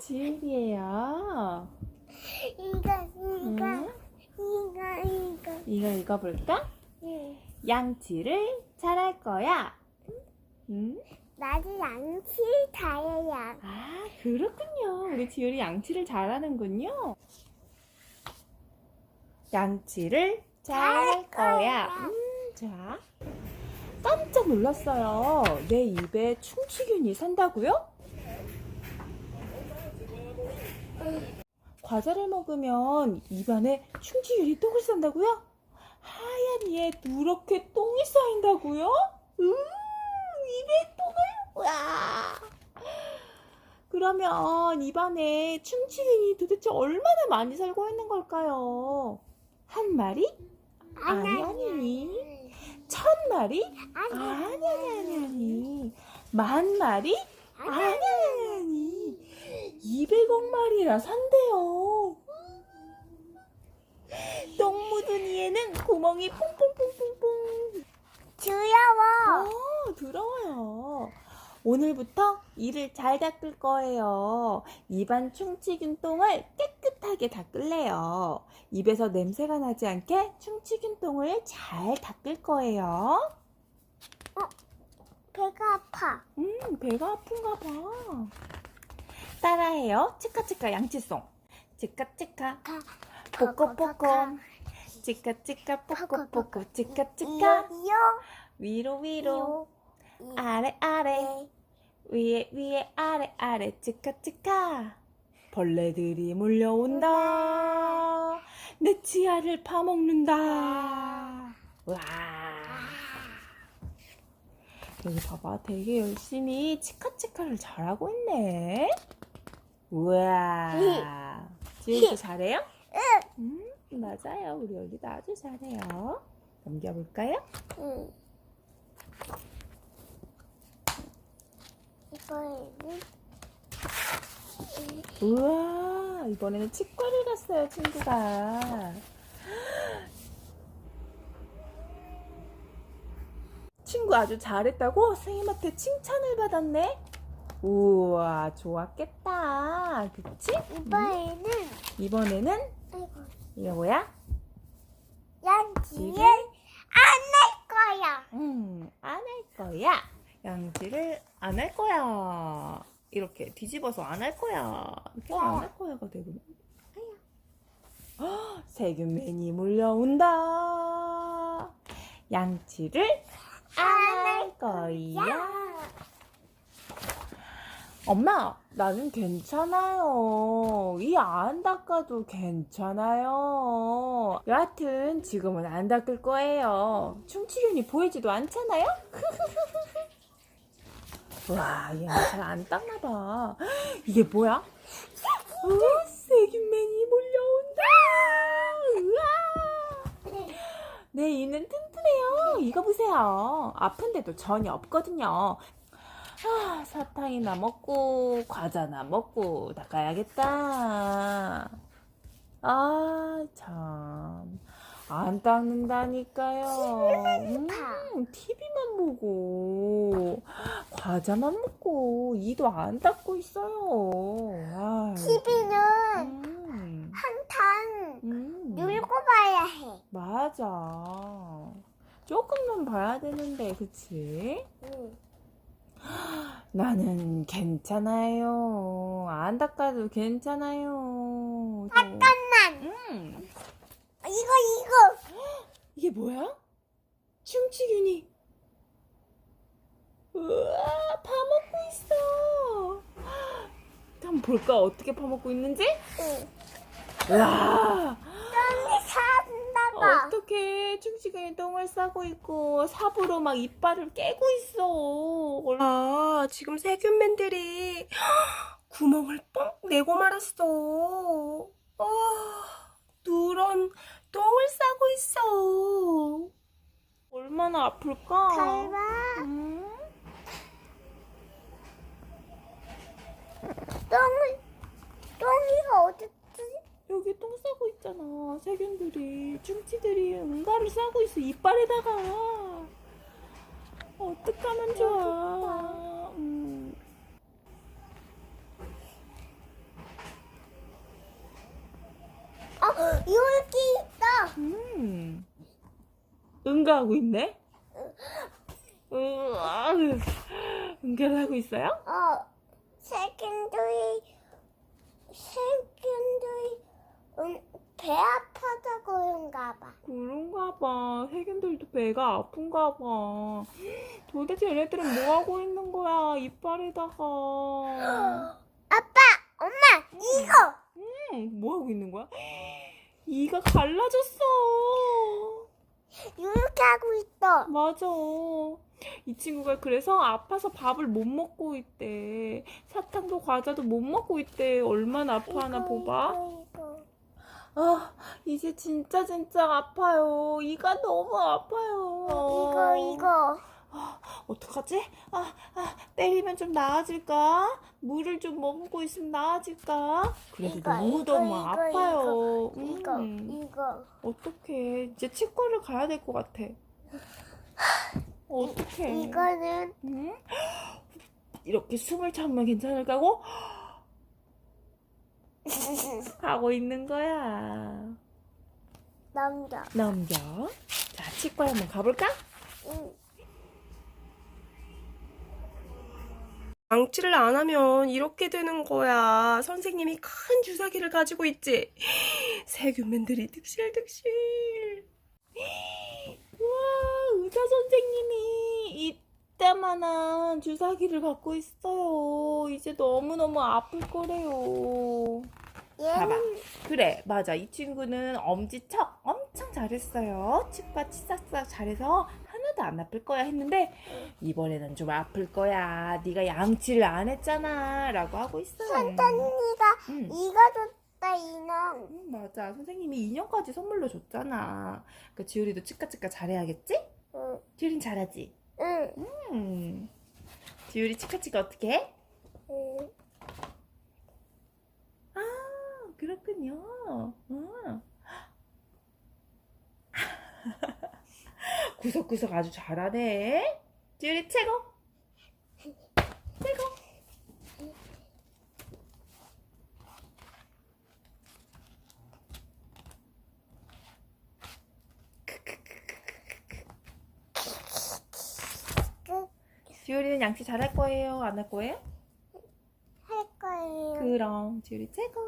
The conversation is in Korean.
지율이에요. 이거 이거 응? 이거 이거 이거 읽어볼까? 응. 양치를 잘할 거야. 응? 나도 양치 잘해요. 아, 그렇군요. 우리 지율이 양치를 잘하는군요. 양치를 잘할 거야. 음, 자. 깜짝 놀랐어요. 내 입에 충치균이 산다고요? 과자를 먹으면 입안에 충치균이 똥을 싼다고요? 하얀 이에 누렇게 똥이 쌓인다고요? 음, 입에 똥을, 와. 그러면 입안에 충치균이 도대체 얼마나 많이 살고 있는 걸까요? 한 마리? 아니, 아니. 천 마리? 아니 아니, 아니. 만 마리? 아니. 200억 마리나 산대요. 똥 묻은 이에는 구멍이 퐁퐁퐁퐁퐁. 두려워. 어, 더러워요. 오늘부터 이를 잘 닦을 거예요. 입안 충치균 똥을 깨끗하게 닦을래요. 입에서 냄새가 나지 않게 충치균 똥을 잘 닦을 거예요. 배가 아파. 음, 배가 아픈가 봐. 따라해요. 치카치카 양치송. 치카치카 뽀꼬뽀꼬. 치카치카 뽀꼬뽀꼬. 치카치카 위로 위로. 아래 아래 위에 위에 아래 아래 치카치카 벌레들이 몰려온다 내 치아를 파먹는다 와 여기 봐봐 되게 열심히 치카치카를 잘하고 있네 우와 지우도 잘해요? 음 맞아요 우리 여기도 아주 잘해요 넘겨볼까요? 응. 이거는 우와, 이번에는 치과를 갔어요, 친구가. 친구 아주 잘했다고 선생님한테 칭찬을 받았네. 우와, 좋았겠다. 그치? 이번에는 이번에는 아이고 이게 뭐야? 양치를 지를? 안할 거야. 음, 안 할 거야. 양치를 안 할 거야. 이렇게 뒤집어서 안 할 거야. 이렇게 안 할 거야가. 헉, 세균맨이 몰려온다. 양치를 안 할 거야. 엄마, 나는 괜찮아요. 이 안 닦아도 괜찮아요. 여하튼 지금은 안 닦을 거예요. 충치균이 보이지도 않잖아요? 와, 얘는 잘안 닦나 봐. 이게 뭐야? 어, 세균맨이 몰려온다. 우와. 내 이는 튼튼해요. 이거 보세요. 아픈데도 전혀 없거든요. 아, 사탕이나 먹고 과자나 먹고 닦아야겠다. 아, 참. 안 닦는다니까요. 음, TV만 보고 과자만 먹고 이도 안 닦고 있어요. 아, TV는 음, 한탄 음, 놀고 봐야 해. 맞아. 조금만 봐야 되는데, 그치? 응. 나는 괜찮아요. 안 닦아도 괜찮아요. 저- 잠깐만. 음, 이거 이거. 이게 뭐야? 충치균이. 우와, 파먹고 있어. 한번 볼까? 어떻게 파먹고 있는지? 응. 똥이 봐. 어떻게 충치균이 똥을 싸고 있고 삽으로 막 이빨을 깨고 있어. 아, 지금 세균맨들이 구멍을 뻥 내고 말았어. 아, 누런 똥을 싸고 있어. 얼마나 아플까? 잘 봐. 음? 똥을 똥이가 어딨지? 여기 똥 싸고 있잖아. 세균들이 충치들이 응가를 싸고 있어 이빨에다가. 어떡하면 좋아. 음. 아 여기 있다. 음. 응가하고 있네? 응가를 하고 있어요? 어 세균들이 세균들이 음, 배 아파서 그런가 봐. 그런가 봐. 세균들도 배가 아픈가 봐. 도대체 얘네들은 뭐 하고 있는 거야? 이빨에다가. 아빠, 엄마, 이거! 음, 뭐 하고 있는 거야? 이가 갈라졌어. 이렇게 하고 있어. 맞아. 이 친구가 그래서 아파서 밥을 못 먹고 있대. 사탕도 과자도 못 먹고 있대. 얼마나 아파하나 이거, 봐봐. 이거. 아, 이제 진짜 진짜 아파요. 이가 너무 아파요. 이거, 이거. 어떡하지? 아, 아, 때리면 좀 나아질까? 물을 좀 머금고 있으면 나아질까? 그래도 이거, 너무 이거, 너무 이거, 아파요. 이거, 음, 이거. 어떡해. 이제 치과를 가야 될 것 같아. 어떡해. 이거는 응? 이렇게 숨을 참으면 괜찮을까고? 하고 있는 거야. 남자. 넘겨. 자, 치과에 한번 가볼까? 응. 양치를 안 하면 이렇게 되는 거야. 선생님이 큰 주사기를 가지고 있지. 세균맨들이 득실득실. 우와, 의사 선생님이 이따만한 주사기를 갖고 있어요. 이제 너무너무 아플 거래요. 봐봐. 얘는 그래, 맞아. 이 친구는 엄지척 엄청 잘했어요. 치과 치싹싹 잘해서 하나도 안 아플 거야 했는데 이번에는 좀 아플 거야. 네가 양치를 안 했잖아. 라고 하고 있어요. 선생님이가 응. 이거 줬다 인형. 응, 맞아. 선생님이 인형까지 선물로 줬잖아. 그 지우리도 치카치카 잘해야겠지? 응. 지우린 잘하지? 응. 음. 지우리 치카치카 어떻게 해? 응. 아, 그렇군요. 음. 구석구석 아주 잘하네. 최고. 최고. 지우리는 양치 잘할 거예요? 안 할 거예요? 할 거예요. 그럼 지우리 최고.